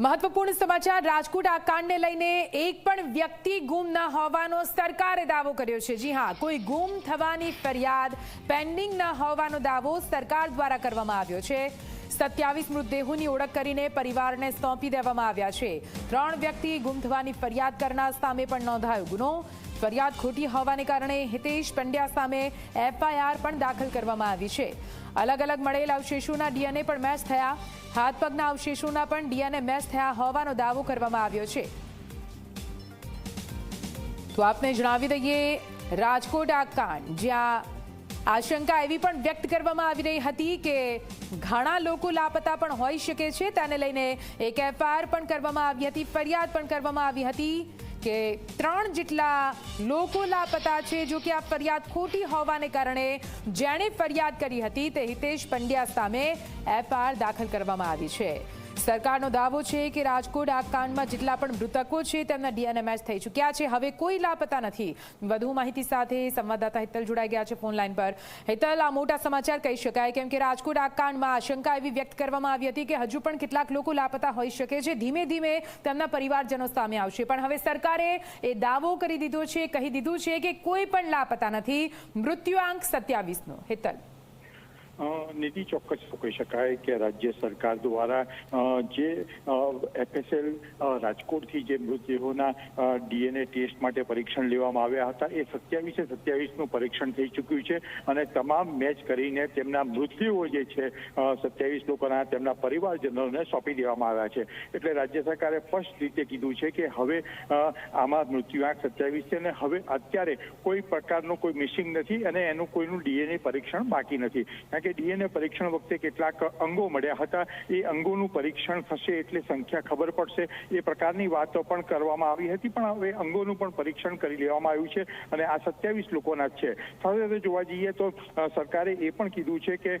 મહત્વપૂર્ણ સમાચાર, રાજકોટ આ કાંડને લઈને એક પણ વ્યક્તિ ગુમ ન હોવાનો સરકારે દાવો કર્યો છે. જી હા, કોઈ ગુમ થવાની ફરિયાદ પેન્ડિંગ ન હોવાનો દાવો સરકાર દ્વારા કરવામાં આવ્યો છે. સત્યાવીસ મૃતદેહોની ઓળખ કરીને પરિવારને સોંપી દેવામાં આવ્યા છે. ત્રણ વ્યક્તિ ગુમ થવાની ફરિયાદ કરનાર સામે પણ નોંધાયો ગુનો. ફરિયાદ ખોટી હોવાને કારણે હિતેશ પંડ્યા સામે એફઆઈઆર પણ દાખલ કરવામાં આવી છે. અલગ અલગ મળેલ અવશેષોના ડીએનએ પણ મેચ થયા. હાથ પગના અવશેષોના પણ ડીએનએ મેચ થયા હોવાનો દાવો કરવામાં આવ્યો છે. તો આપને જણાવી દઈએ, રાજકોટ આ કાંડ, જ્યાં આશંકા એવી પણ વ્યક્ત કરવામાં આવી રહી હતી કે ઘણા લોકો લાપતા પણ હોઈ શકે છે. તેને લઈને એક એફઆઈઆર પણ કરવામાં આવી હતી, ફરિયાદ પણ કરવામાં આવી હતી. કે ત્રણ જેટલા લોકો લાપતા છે, જો કે આ ફરિયાદ ખોટી હોવાને કારણે જેણે ફરિયાદ કરી હતી તે હિતેશ પંડ્યા સામે એફઆઈઆર દાખલ કરવામાં આવી છે. સરકારનો દાવો છે કે રાજકોટ આ કાંડમાં જેટલા પણ મૃતકો છે, તેમના ડીએનએ મેચ થઈ ચૂક્યા છે. હવે કોઈ લાપતા નથી. વધુ માહિતી સાથે સંવાદદાતા હેતલ જોડાઈ ગયા છે ફોન લાઈન પર. હેતલ, આ મોટા સમાચાર કહી શકાય કેમ કે રાજકોટ આ કાંડમાં આશંકા એવી વ્યક્ત કરવામાં આવી હતી કે હજુ પણ કેટલાક લોકો લાપતા હોઈ શકે છે. ધીમે ધીમે તેમના પરિવારજનો સામે આવશે. પણ હવે સરકારે એ દાવો કરી દીધો છે, કહી દીધું છે કે કોઈ પણ લાપતા નથી. મૃત્યુઆંક સત્યાવીસનો. હિતલ. નીતિ ચોક્કસ કહી શકાય કે રાજ્ય સરકાર દ્વારા જે એફએસએલ રાજકોટથી જે મૃતદેહોના ડીએનએ ટેસ્ટ માટે પરીક્ષણ લેવામાં આવ્યા હતા, એ સત્યાવીસે સત્યાવીસનું પરીક્ષણ થઈ ચૂક્યું છે અને તમામ મેચ કરીને તેમના મૃત્યુઓ જે છે સત્યાવીસ લોકોના તેમના પરિવારજનોને સોંપી દેવામાં આવ્યા છે. એટલે રાજ્ય સરકારે સ્પષ્ટ રીતે કીધું છે કે હવે આમાં મૃત્યુઆંક સત્યાવીસ છે અને હવે અત્યારે કોઈ પ્રકારનું કોઈ મિસિંગ નથી અને એનું કોઈનું ડીએનએ પરીક્ષણ બાકી નથી. કારણ કે ડીએનએ પરીક્ષણ વખતે કેટલાક અંગો મળ્યા હતા. એ અંગોનું પરીક્ષણ થશે એટલે સંખ્યા ખબર પડશે. એ પ્રકારની વાતો પણ કરવામાં આવી હતી, પણ હવે અંગોનું પણ પરીક્ષણ કરી લેવામાં આવ્યું છે અને આ સત્યાવીસ લોકોના જ છે. સાથે સાથે જોવા જઈએ તો સરકારે એ પણ કીધું છે કે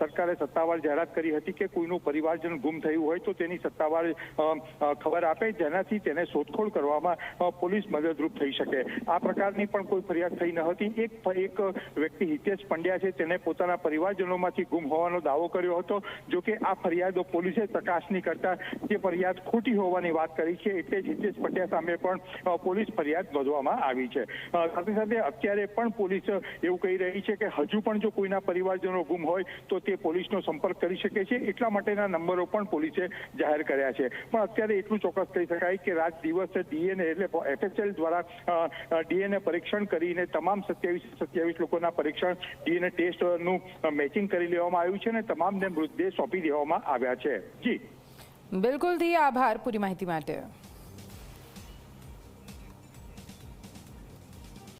સરકારે સત્તાવાર જાહેરાત કરી હતી કે કોઈનું પરિવારજન ગુમ થયું હોય તો તેની સત્તાવાર ખબર આપે, જેનાથી તેને શોધખોળ કરવામાં પોલીસ મદદરૂપ થઈ શકે. આ પ્રકારની પણ કોઈ ફરિયાદ થઈ ન હતી. એક વ્યક્તિ હિતેશ પંડ્યા છે. તેને પોતાના પરિવારજનોમાંથી ગુમ હોવાનો દાવો કર્યો હતો, જો કે આ ફરિયાદો પોલીસે ચકાસણી કરતા જે ફરિયાદ ખોટી હોવાની વાત કરી છે, એટલે હિતેશ પંડ્યા સામે પણ પોલીસ ફરિયાદ નોંધવામાં આવી છે. સાથે સાથે અત્યારે પણ પોલીસ એવું કહી રહી છે કે હજુ પણ જો કોઈના પરિવારજનો ગુમ હોય, તો તે પોલીસનો સંપર્ક કરી શકે છે. એટલા માટેના નંબરો પણ પોલીસે જાહેર કર્યા છે. પણ અત્યારે એટલું ચોક્કસ કહી શકાય કે રાત દિવસે ડીએનએ એટલે એફએસએલ દ્વારા ડીએનએ પરીક્ષણ કરીને તમામ સત્યાવીસ સત્યાવીસ લોકોના પરીક્ષણ, ડીએનએ ટેસ્ટનું મેચિંગ કરી લેવામાં આવ્યું છે અને તમામને મૃતદેહ સોંપી દેવામાં આવ્યા છે. જી. બિલકુલથી આભાર પૂરી માહિતી માટે.